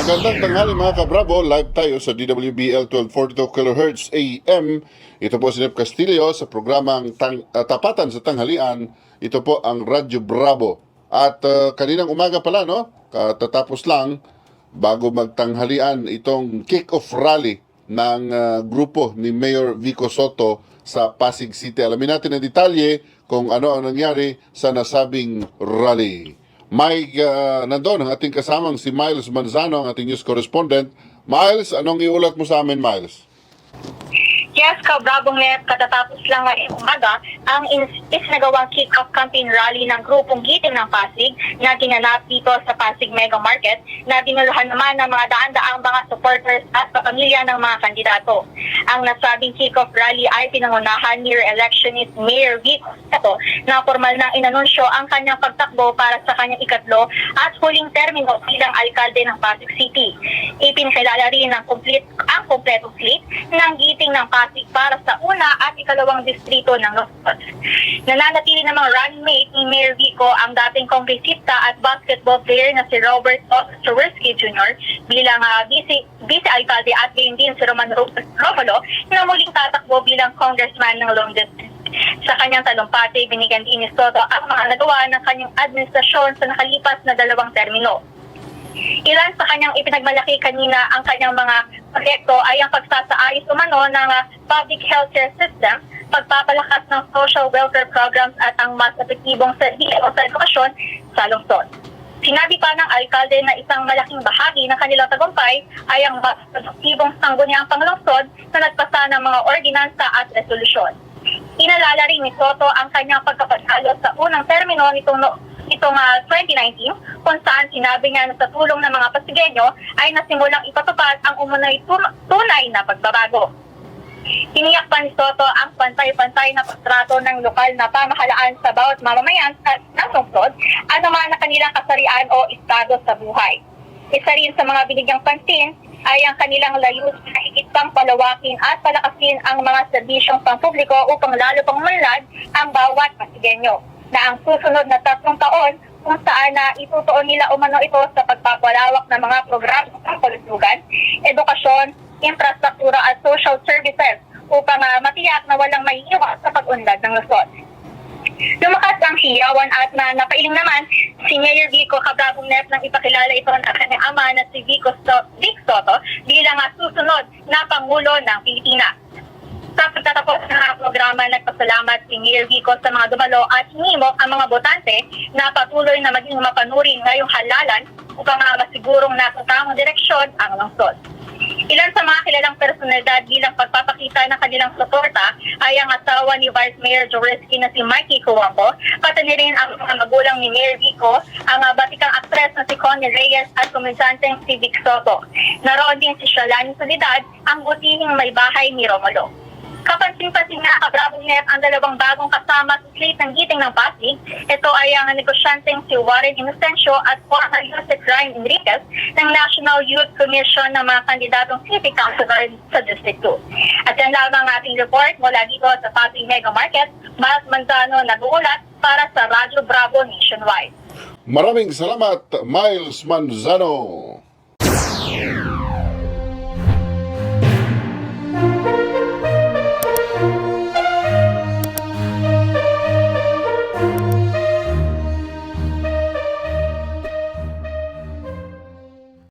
Magandang tanghali mga kabravo, live tayo sa DWBL 1242 kHz AM. Ito po si Nep Castillo sa programang tang, ah, Tapatan sa Tanghalian. Ito po ang Radyo Bravo. At ah, kaninang umaga pala, no? Katatapos lang, bago magtanghalian, itong kick-off rally ng ah, grupo ni Mayor Vico Soto sa Pasig City. Alamin natin ang detalye kung ano ang nangyari sa nasabing rally. May uh, nandun ang ating kasamang si Miles Manzano, ang ating news correspondent. Miles, anong iulat mo sa amin, Miles? Yes, kabrabong net, katatapos lang ngayong umaga ang in- isinagawang kick-off campaign rally ng grupong Giting ng Pasig na ginanap dito sa Pasig Mega Market na dinuluhan naman ng mga daan-daang mga supporters at kapamilya ng mga kandidato. Ang nasabing kick-off rally ay pinangunahan ni electionist Mayor Vico Soto na formal na inanunsyo ang kanyang pagtakbo para sa kanyang ikatlo at huling termino bilang alkalde ng Pasig City. Ipinakilala rin ang complete ang kompletong fleet ng giting ng Pasig para sa una at ikalawang distrito ng Luzon. Nananatili namang running mate ni Mayor Vico ang dating kongresista at basketball player na si Robert Ostrowski Jr. bilang uh, vice, vice-alkalde at gayon din si Roman Ro- Romulo na muling tatakbo bilang congressman ng Long District. Sa kanyang talumpati, binigyan din ni Soto ang mga nagawa ng kanyang administrasyon sa nakalipas na dalawang termino. Ilan sa kanyang ipinagmalaki kanina ang kanyang mga proyekto ay ang pagsasaayos umano ng ah, public healthcare system, pagpapalakas ng social welfare programs at ang mas epektibong serbisyo sa edukasyon sa lungsod. Sinabi pa ng alkalde na isang malaking bahagi ng kanilang tagumpay ay ang mas produktibong sangguniang panglungsod na nagpasa ng mga ordinansa at resolusyon. Inalala rin ni Soto ang kanyang pagkapagalo sa unang termino nitong itong ah, 2019 kung saan sinabi niya na sa tulong ng mga Pasigenyo ay nasimulang ipatupad ang umunay tun- tunay na pagbabago. Tiniyak pa ni Soto ang pantay-pantay na pagtrato ng lokal na pamahalaan sa bawat mamamayan sa ng lungsod, anuman na kanilang kasarian o estado sa buhay. Isa rin sa mga binigyang pansin ay ang kanilang layus na higit pang palawakin at palakasin ang mga serbisyong pampubliko upang lalo pang manlad ang bawat Pasigenyo na ang susunod na tatlong taon kung saan na itutuon nila umano ito sa pagpapalawak ng mga programa ng kalusugan, edukasyon, infrastruktura at social services upang uh, matiyak na walang maiiwas sa pag-unlad ng Luzon. Lumakas ang hiyawan at na napailing naman si Mayor Vico Cababong Net nang ipakilala ito ng kanyang ama na si Vico so- Vic Soto bilang uh, susunod na Pangulo ng Pilipinas. Sa pagtatapos ng programa, nagpasalamat si Mayor Vico sa mga dumalo at hinimok ang mga botante na patuloy na maging mapanurin ngayong halalan upang masigurong nasa tamang direksyon ang lungsod. Ilan sa mga kilalang personalidad bilang pagpapakita ng kanilang suporta ay ang asawa ni Vice Mayor Joreski na si Mikey Kuwambo, pati na rin ang mga magulang ni Mayor Vico, ang batikang aktres na si Connie Reyes at komedyanteng si Vic Soto. Naroon din si Shalani Solidad, ang butihing may bahay ni Romulo. Kapansin-pansin nga kabrabong net ang dalawang bagong kasama sa slate ng giting ng Pasig. Ito ay ang negosyanteng si Warren Inocencio at former Yusek Ryan Enriquez ng National Youth Commission ng mga kandidatong city councilor sa District 2. At yan lamang ang ating report mula dito sa Pasig Mega Market. Mas Manzano nag-uulat para sa Radyo Bravo Nationwide. Maraming salamat, Miles Manzano.